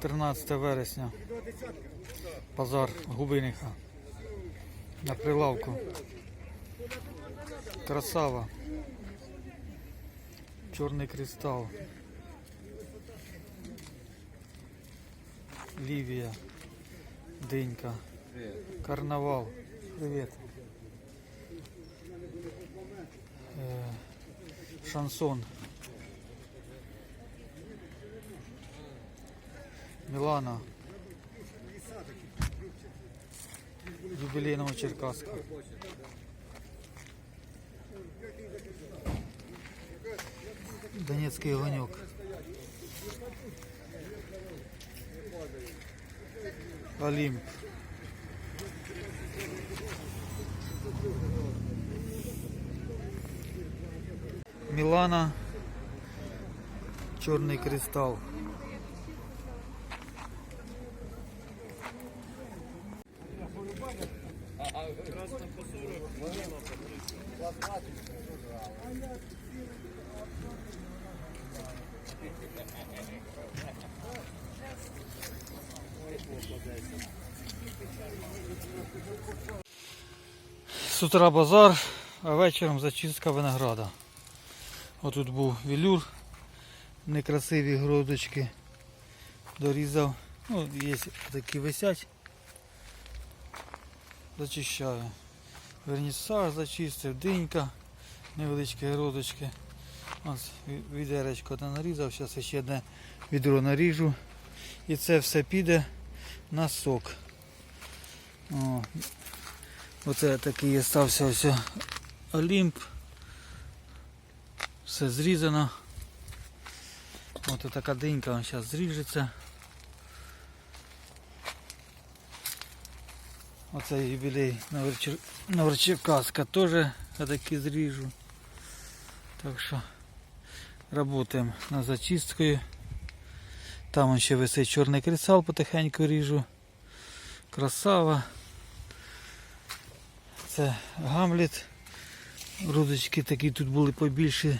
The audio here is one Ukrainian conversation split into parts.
Тринадцяте вересня. Базар Губиниха. На прилавку. Красава. Чорний кристал. Лівія. Динька. Карнавал. Привіт. Шансон. Мілана. Юбилейного Черкаска. Донецкий огонек. Олимп. Милана. Черный кристалл. З утра базар, а вечором зачистка винограда. Отут був вілюр, некрасиві гродочки. Дорізав. Ну, є такі висять. Зачищаю. Вернісаж зачистив, динька, невеличкі гродочки. Ось ві- відеречко нарізав, зараз ще одне відро наріжу. І це все піде на сок. О, Оце такий стався ось Олімп. Все зрізано. Ось така динька зараз зріжеться. Оце юбілей Новорчер... Новорчеркаска теж такі зріжу. Так що працюємо над зачисткою. Там ще висить чорний кресал, потихеньку ріжу. Красава. Це гамлет. Рудочки такі тут були побільші.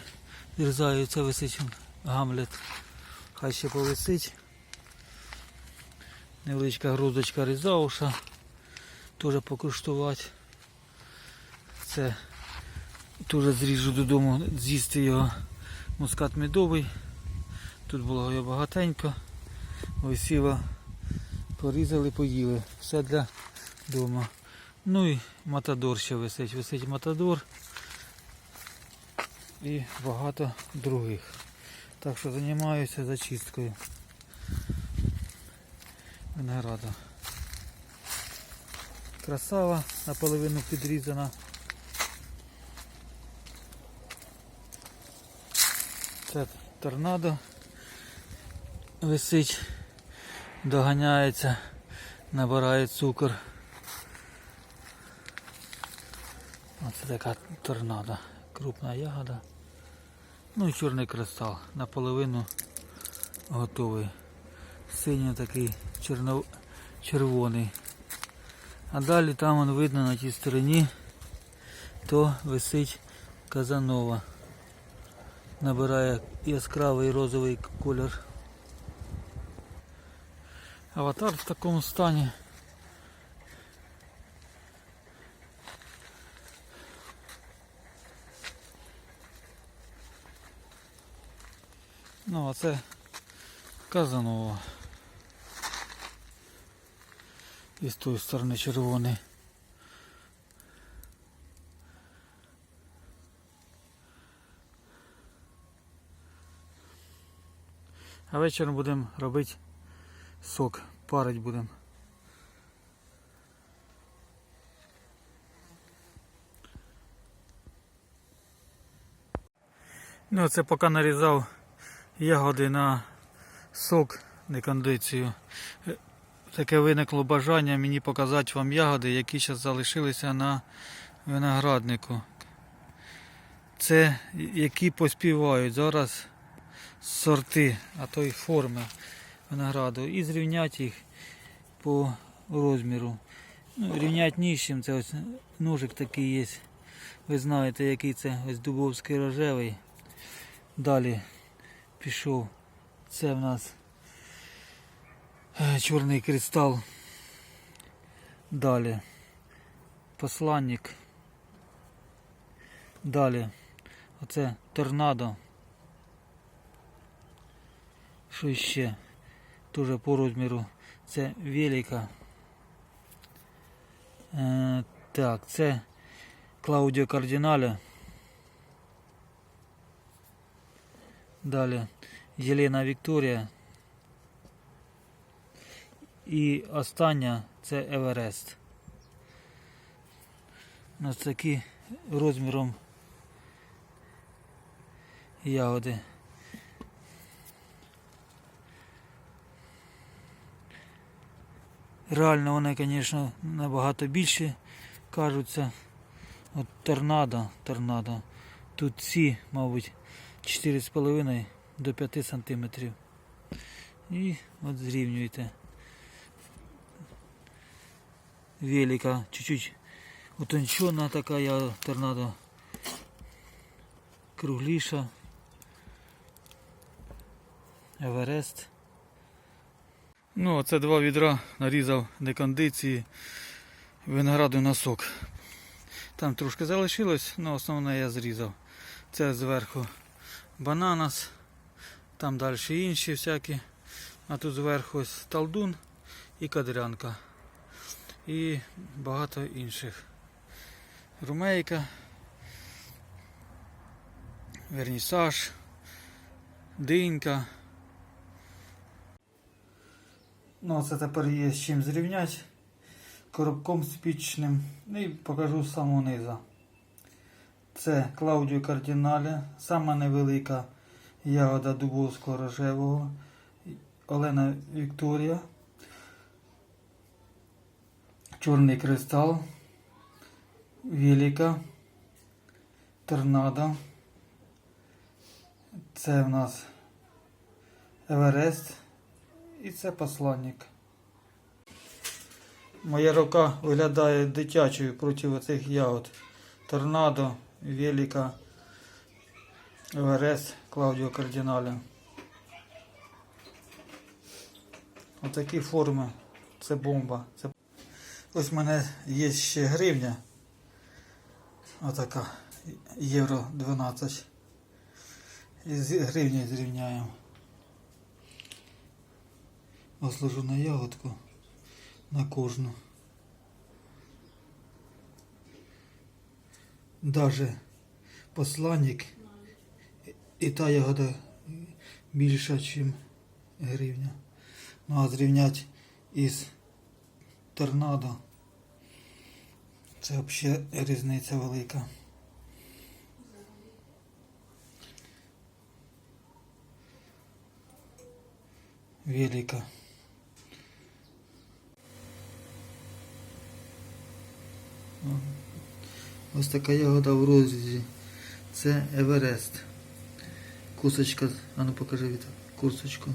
Зрізаю, це висить гамлет. Хай ще повисить. Невеличка грудочка різауша. Теж покуштувати. Це теж зріжу додому, з'їсти його мускат медовий. Тут було його багатенько. Висіло, порізали, поїли. Все для дому. Ну і матадор ще висить. Висить матадор і багато других. Так що займаюся зачисткою винограду. Красава наполовину підрізана. Це торнадо висить, доганяється, набирає цукор. Оце така торнадо. Крупна ягода. Ну і чорний кристал. Наполовину готовий. Синій такий чорно... червоний. А далі там он видно на тій стороні, то висить казанова. Набирає яскравий розовий колір. Аватар в такому стані. А це Казанова. І з тої сторони червоний. А вечором будемо робити сок, парить будемо. Ну, це поки нарізав ягоди на сок, не кондицію. Е, Таке виникло бажання мені показати вам ягоди, які зараз залишилися на винограднику. Це які поспівають зараз сорти, а то й форми винограду. І зрівняти їх по розміру. Ну, рівняти нижчим, це ось ножик такий є. Ви знаєте, який це ось дубовський рожевий. Далі пішов. Це в нас е, чорний кристал. Далі посланник. Далі оце торнадо. Що ще? Тоже по розміру. Це велика. Е, так, це Клаудіо Кардінале. Далі Єлена Вікторія. І остання це Еверест. Ось такі розміром ягоди. Реально вони, звісно, набагато більші кажуться. От торнадо, торнадо. Тут ці, мабуть, 4,5 до 5 сантиметрів. І от зрівнюєте. Велика, чуть-чуть утончена така я торнадо. Кругліша. Еверест. Ну, це два відра нарізав декондиції винограду на сок. Там трошки залишилось, але основне я зрізав. Це зверху бананас, там далі інші всякі. А тут зверху ось талдун і кадрянка. І багато інших. Румейка, вернісаж, динька. Ну, це тепер є з чим зрівняти коробком спічним. Ну, І покажу з самого низу. Це Клаудіо Кардінале, сама невелика ягода дубовського рожевого. Олена Вікторія. Чорний кристал. Велика. Торнадо. Це в нас Еверест. І це посланник. Моя рука виглядає дитячою проти цих ягод. Торнадо, Велика, Еверест, Клаудіо Кардінале. Отакі форми. Це бомба. Це... Ось в мене є ще гривня. Отака. Євро 12. І з гривні зрівняємо. Осложу на ягодку на кожну. Даже посланник і та ягода більша, ніж гривня. Ну а зрівнять із торнадо. Це взагалі різниця велика. Велика. Ось така ягода в розрізі. Це Еверест. Кусочка, а ну покажи Віта, кусочку.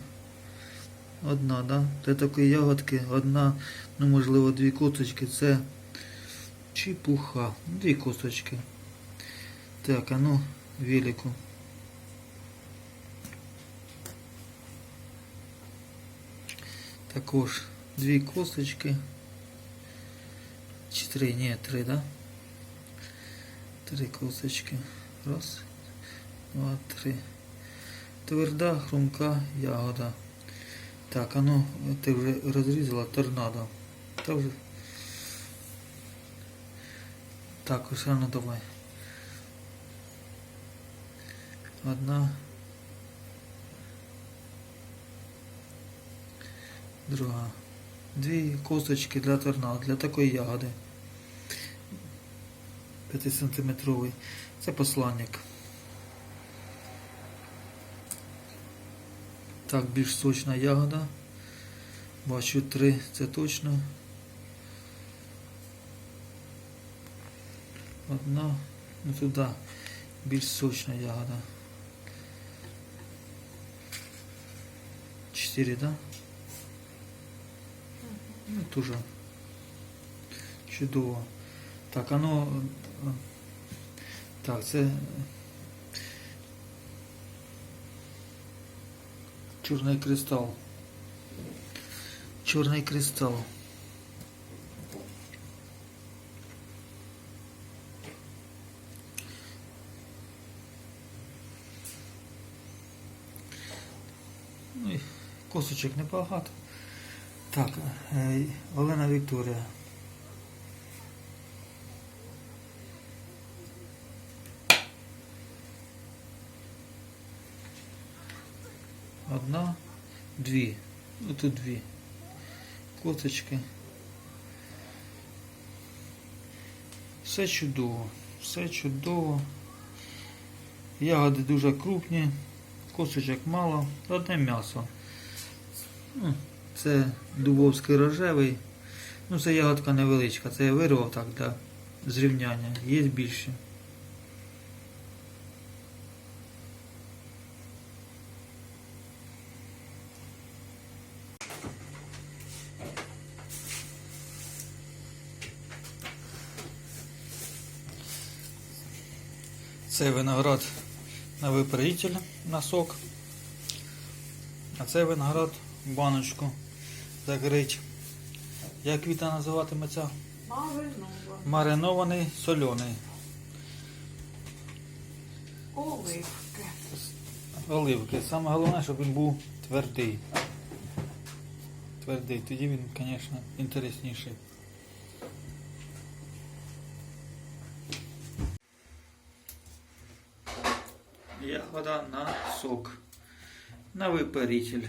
Одна, да? Це такої ягодки, одна, ну можливо дві кусочки. Це чепуха. Дві кусочки. Так, а ну. Також дві косточки. Чи три? Ні, три, да? Три косточки. Раз, два, три. Тверда, хрумка ягода. Так, а ну, ти вже розрізала торнадо. Та вже. Так, ось ну давай. Одна. Друга. Дві косточки для торнадо, для такої ягоди. 5 сантиметровий. Це посланник. Так, більш сочна ягода. Бачу три, це точно. Одна, ну туди більш сочна ягода. Чотири, да? Ну, дуже чудово. Так, е, Так, це чорний кристал. Чорний кристал. Ну косочок небагато. Так, е, Олена Вікторія. Одна, дві. Отут дві. Косточки. Все чудово. Все чудово. Ягоди дуже крупні, косточок мало, одне м'ясо. Ну, Це дубовський рожевий. Ну, це ягодка невеличка, це я вирвав так для зрівняння. Є більше. Це виноград на випаритель на сок. А це виноград в баночку закрить. Як віта називатиметься? Маринова. Маринований соляний. Оливки. Оливки. Саме головне, щоб він був твердий. Твердий, тоді він, звісно, інтересніший. Ягода на сок. На випаритель.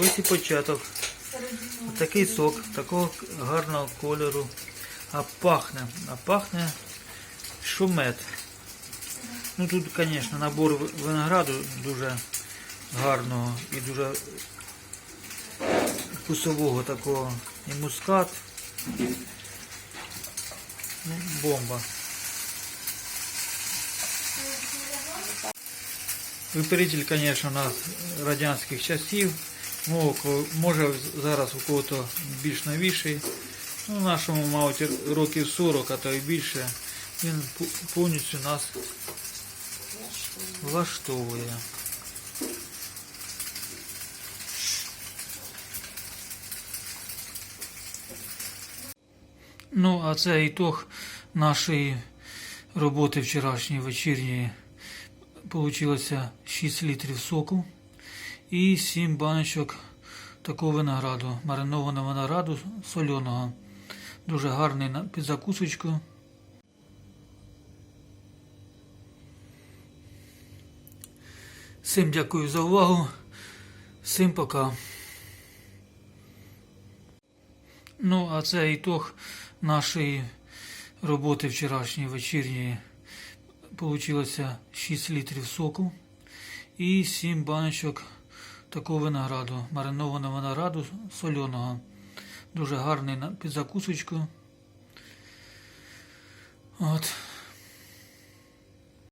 Ось і початок. Такий сок, такого гарного кольору. А пахне, а пахне шумет. Ну тут, звісно, набор винограду дуже гарного і дуже вкусового такого. І мускат. Ну, бомба. Випаритель, звісно, у нас радянських часів. Мов- ко- Може зараз у кого-то більш новіший. Ну, нашому, мабуть, років 40, а то й більше. Він пу- повністю нас влаштовує. Ну, а це ітог нашої Роботи вчорашньої вечірньої. Получилося 6 літрів соку і 7 баночок такого винограду, маринованого винограду соляного. Дуже гарний під закусочку. Всім дякую за увагу. Всім пока. Ну, а це ітог нашої роботи вчорашньої вечірньої. вийшло 6 літрів соку і 7 баночок такого винограду, маринованого винограду соленого. Дуже гарний під закусочку. От.